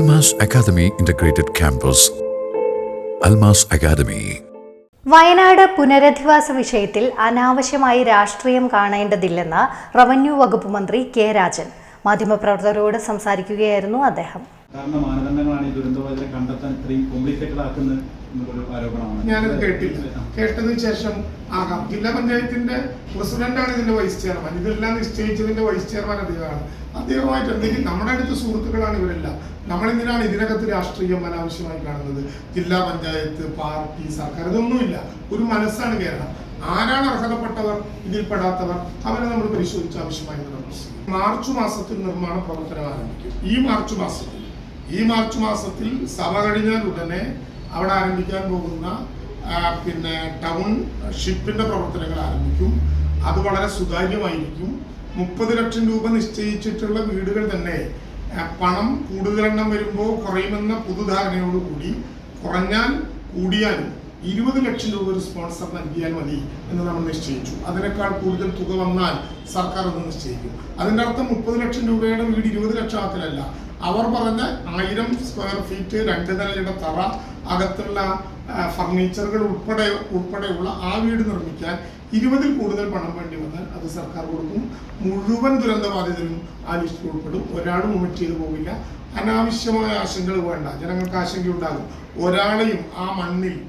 Almas Academy Integrated Campus. Almas Academy. Wayanad പുനരധിവാസ വിഷയത്തിൽ അനാവശ്യമായി രാഷ്ട്രീയം കാണേണ്ടതില്ലെന്ന് റവന്യൂ വകുപ്പ് മന്ത്രി കെ രാജൻ മാധ്യമപ്രവർത്തകരോട് സംസാരിക്കുകയായിരുന്നു അദ്ദേഹം കാരണം മാനദണ്ഡങ്ങളാണ് ഈ ദുരന്തബാധിതരെ കണ്ടെത്താൻ ഇത്രയും കോംപ്ലിക്കേറ്റഡ് ആക്കുന്നത് ഞാനത് കേട്ടില്ല. കേട്ടതിന് ശേഷം ആകാം. ജില്ലാ പഞ്ചായത്തിന്റെ പ്രസിഡന്റാണ് ഇതിന്റെ വൈസ് ചെയർമാൻ ഇതെല്ലാം നിശ്ചയിച്ചതിന്റെ വൈസ് ചെയർമാൻ അദ്ദേഹമാണ്. അദ്ദേഹമായിട്ട് എന്തെങ്കിലും നമ്മുടെ അടുത്ത് സുഹൃത്തുക്കളാണ് ഇവരെല്ലാം. നമ്മളെന്തിനാണ് ഇതിനകത്ത് രാഷ്ട്രീയം അനാവശ്യമായി കാണുന്നത്? ജില്ലാ പഞ്ചായത്ത് പാർട്ടി സർക്കാർ ഇതൊന്നുമില്ല. ഒരു മനസ്സാണ് കേരളം. ആരാണ് അർഹതപ്പെട്ടവർ ഇതിൽപ്പെടാത്തവർ അവരെ നമ്മൾ പരിശോധിച്ച് ആവശ്യമായി മാർച്ച് മാസത്തിൽ നിർമ്മാണ പ്രവർത്തനം ആരംഭിക്കും. ഈ മാർച്ച് മാസത്തിൽ ഈ മാർച്ച് മാസത്തിൽ സഭ കഴിഞ്ഞാൽ ഉടനെ അവിടെ ആരംഭിക്കാൻ പോകുന്ന പിന്നെ ടൗൺ ഷിപ്പിന്റെ പ്രവർത്തനങ്ങൾ ആരംഭിക്കും. അത് വളരെ സുതാര്യമായിരിക്കും. മുപ്പത് ലക്ഷം രൂപ നിശ്ചയിച്ചിട്ടുള്ള വീടുകൾ തന്നെ പണം കൂടുതലെണ്ണം വരുമ്പോൾ കുറയുമെന്ന പൊതുധാരണയോടുകൂടി കുറഞ്ഞാൽ കൂടിയാലും ഇരുപത് ലക്ഷം രൂപ സ്പോൺസർ നൽകിയാൽ മതി എന്ന് നമ്മൾ നിശ്ചയിച്ചു. അതിനേക്കാൾ കൂടുതൽ തുക വന്നാൽ സർക്കാർ അത് നിശ്ചയിക്കും. അതിന്റെ അർത്ഥം മുപ്പത് ലക്ഷം രൂപയുടെ വീട് ഇരുപത് ലക്ഷത്തിലല്ല. അവർ പറഞ്ഞ ആയിരം സ്ക്വയർ ഫീറ്റ് രണ്ട് നിലയുടെ തറ അകത്തുള്ള ഫർണിച്ചറുകൾ ഉൾപ്പെടെ ഉൾപ്പെടെയുള്ള ആ വീട് നിർമ്മിക്കാൻ ഇരുപതിൽ കൂടുതൽ പണം വേണ്ടി വന്നാൽ അത് സർക്കാർ കൊടുക്കും. മുഴുവൻ ദുരന്തബാധിതരും ആ ലിസ്റ്റിൽ ഉൾപ്പെടും. ഒരാളും ഒമിറ്റ് ചെയ്തു പോകില്ല. അനാവശ്യമായ ആശങ്കകൾ വേണ്ട. ജനങ്ങൾക്ക് ആശങ്കയുണ്ടാകും. ഒരാളെയും ആ മണ്ണിൽ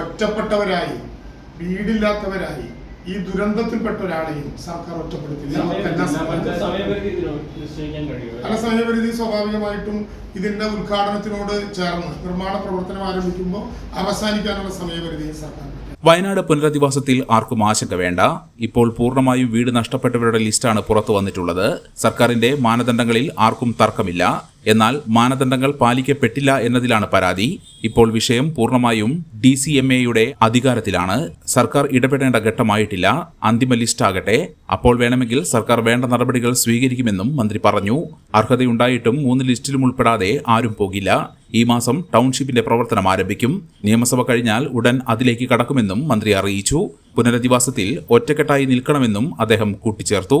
ഒറ്റപ്പെട്ടവരായി വീടില്ലാത്തവരായി ഈ ദുരന്തത്തിൽപ്പെട്ട ഒരാളെയും സർക്കാർ ഒറ്റപ്പെടുത്തില്ല. അല്ല സമയപരിധി സ്വാഭാവികമായിട്ടും ഇതിന്റെ ഉദ്ഘാടനത്തിനോട് ചേർന്ന് നിർമ്മാണ പ്രവർത്തനം ആരംഭിക്കുമ്പോൾ അവസാനിക്കാനുള്ള സമയപരിധി സർക്കാർ. വയനാട് പുനരധിവാസത്തിൽ ആർക്കും ആശങ്ക വേണ്ട. ഇപ്പോൾ പൂർണമായും വീട് നഷ്ടപ്പെട്ടവരുടെ ലിസ്റ്റാണ് പുറത്തു വന്നിട്ടുള്ളത്. സർക്കാരിന്റെ മാനദണ്ഡങ്ങളിൽ ആർക്കും തർക്കമില്ല. എന്നാൽ മാനദണ്ഡങ്ങൾ പാലിക്കപ്പെട്ടില്ല എന്നതിലാണ് പരാതി. ഇപ്പോൾ വിഷയം പൂർണമായും ഡി സി എം എയുടെ അധികാരത്തിലാണ്. സർക്കാർ ഇടപെടേണ്ട ഘട്ടമായിട്ടില്ല. അന്തിമ ലിസ്റ്റ് ആകട്ടെ. അപ്പോൾ വേണമെങ്കിൽ സർക്കാർ വേണ്ട നടപടികൾ സ്വീകരിക്കുമെന്നും മന്ത്രി പറഞ്ഞു. അർഹതയുണ്ടായിട്ടും മൂന്ന് ലിസ്റ്റിലും ഉൾപ്പെടാതെ ആരും പോകില്ല. ഈ മാസം ടൗൺഷിപ്പിന്റെ പ്രവർത്തനം ആരംഭിക്കും. നിയമസഭ കഴിഞ്ഞാൽ ഉടൻ അതിലേക്ക് കടക്കുമെന്നും മന്ത്രി അറിയിച്ചു. പുനരധിവാസത്തിൽ ഒറ്റക്കെട്ടായി നിൽക്കണമെന്നും അദ്ദേഹം കൂട്ടിച്ചേർത്തു.